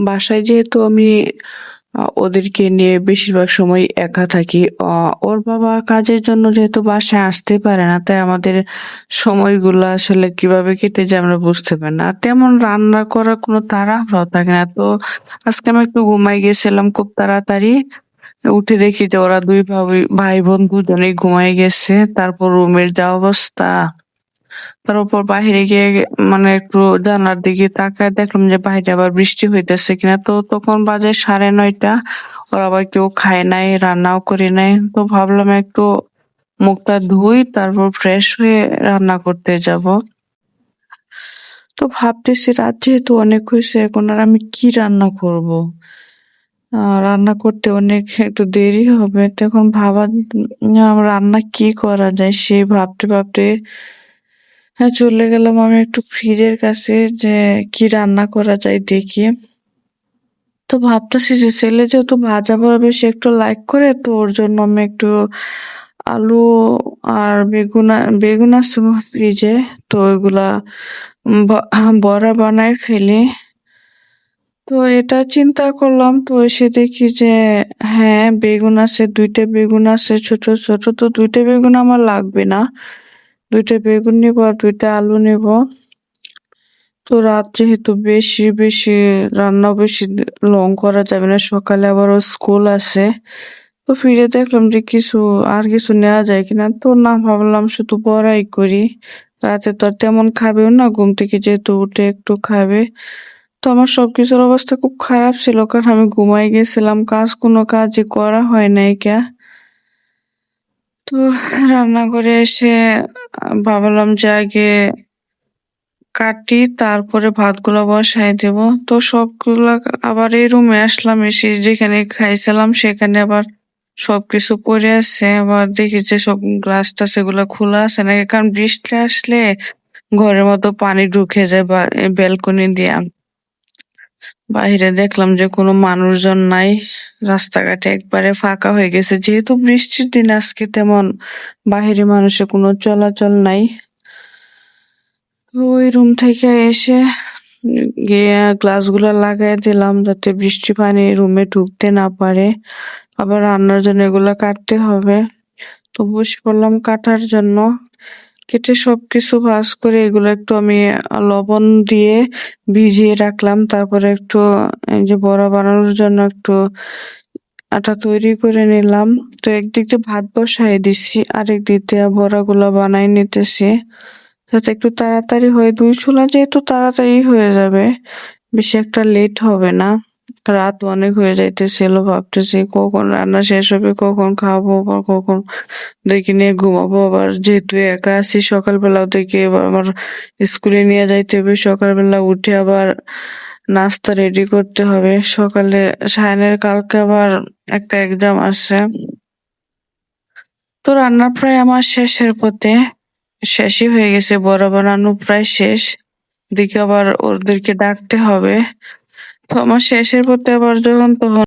বাসায় যেহেতু আমি ওদেরকে নিয়ে বেশিরভাগ সময় একা থাকি। ওর বাবা কাজের জন্য যেহেতু বাসায় আসতে পারে না, তাই আমাদের সময়গুলা আসলে কীভাবে কেটে যায় আমরা বুঝতে পারি না। তেমন রান্না করার কোনো তাড়াহুড়াও থাকে না। তো আজকে আমি একটু ঘুমাই গেছিলাম খুব তাড়াতাড়ি। উঠে দেখি যে ওরা দুই ভাবি ভাই-বোন দুজনেই ঘুমায় গেছে। তারপর রুমের যা অবস্থা তার উপর বাহিরে গিয়ে মানে একটু জানালার দিকে তাকায় দেখলাম যে বাইরে আবার বৃষ্টি হইতেছে কিনা। তো তখন বাজে সাড়ে নয়টা, ওরা আবার কেউ খায় নাই, রান্নাও করি নাই। তো ভাবলাম একটু মুখটা ধুই, তারপর ফ্রেশ হয়ে রান্না করতে যাব। তো ভাবতেছি রাত যেহেতু অনেক হয়েছে, এখন আর আমি কি রান্না করব? রান্না করতে অনেক একটু দেরি হবে। তখন ভাবা রান্না কি করা যায় সে ভাবতে ভাবতে হ্যাঁ চলে গেলাম আমি একটু ফ্রিজের কাছে যে কি রান্না করা যায় দেখি। তো ভাবতেছি যে ছেলে যেহেতু ভাজা বড়া বেশি একটু লাইক করে, তো ওর জন্য আমি একটু আলু আর বেগুন বেগুন আছে ফ্রিজে তো ওইগুলা বড়া বানায় ফেলি। তো এটা চিন্তা করলাম, তো এসে দেখি যে হ্যাঁ বেগুন আছে, দুইটা বেগুন আছে, ছোট ছোট, তো দুইটা বেগুন আমার লাগবে না। দুইটা বেগুন নিব আর দুইটা আলু নিব। তো রাত যেহেতু বেশি বেশি রান্না বেশি লং করা যাবে না, সকালে আবারও স্কুল আছে তো ফিরে দেখলাম যে কিছু আর কিছু নেওয়া যায় কিনা। তো না ভাবলাম শুধু বড়াই করি। রাতে তো আর তেমন খাবেও না, ঘুম থেকে যেহেতু উঠে একটু খাবে। তো আমার সবকিছুর অবস্থা খুব খারাপ ছিল, কারণ আমি ঘুমাই গেছিলাম, কাজ কোনো কাজই করা হয় নাই কে তো রান্নাঘরে এসে ভাবলাম যে আগে কাটি, তারপরে ভাতগুলো বসাই দেব। তো সবগুলা আবার এই রুমে আসলাম, এসে যেখানে খাইছিলাম সেখানে আবার সবকিছু পরে আছে। আবার দেখি যে সব গ্লাস টাস এগুলো খোলা আছে নাকি, কারণ বৃষ্টি আসলে ঘরের মতো পানি ঢুকে যায় বা ব্যালকনি দিয়া। বাইরে দেখলাম যে কোনো মানুষজন নাই। রাস্তাঘাটে একবারে ফাঁকা হয়ে গেছে। যেহেতু বৃষ্টির দিন, আজকে তেমন বাহিরে মানুষের কোনো চলাচল নাই। তো ওই রুম থেকে এসে গিয়ে গ্লাসগুলো লাগাই দিলাম যাতে বৃষ্টি পানি রুমে ঢুকতে না পারে। আবার রান্নার জন্য এগুলো কাটতে হবে। তো বসে পড়লাম কাটার জন্য। কেটে সবকিছু ভাজ করে এগুলো একটু আমি লবণ দিয়ে ভিজিয়ে রাখলাম। তারপরে একটু এই যে বড়া বানানোর জন্য একটু আটা তৈরি করে নিলাম। তো একদিক দিয়ে ভাত বসাই দিচ্ছি আরেক দিক দিয়ে বড়াগুলো বানাই নিতেছি। যাতে একটু তাড়াতাড়ি হয়ে। দুই চুলা যেহেতু তাড়াতাড়ি হয়ে যাবে, বেশি একটা লেট হবে না। রাত অনেক হয়ে যাইতেছিল, ভাবতেছি কখন রান্না শেষ হবে, কখন খাব বা কখন দেখি নিয়ে ঘুমাবো। আবার যেহেতু একা আছি, সকালবেলাও দেখি এবার আমার স্কুলে নিয়ে যাইতে হবে, সকালবেলা উঠে আবার নাস্তা রেডি করতে হবে। সকালে সায়নের কালকে আবার একটা এক্সাম আছে তো রান্না প্রায় আমার শেষের পথে, শেষই হয়ে গেছে বড়া বানানো প্রায় শেষ। দিকে আবার ওদেরকে ডাকতে হবে। আমার শেষের পথে আবার যখন তখন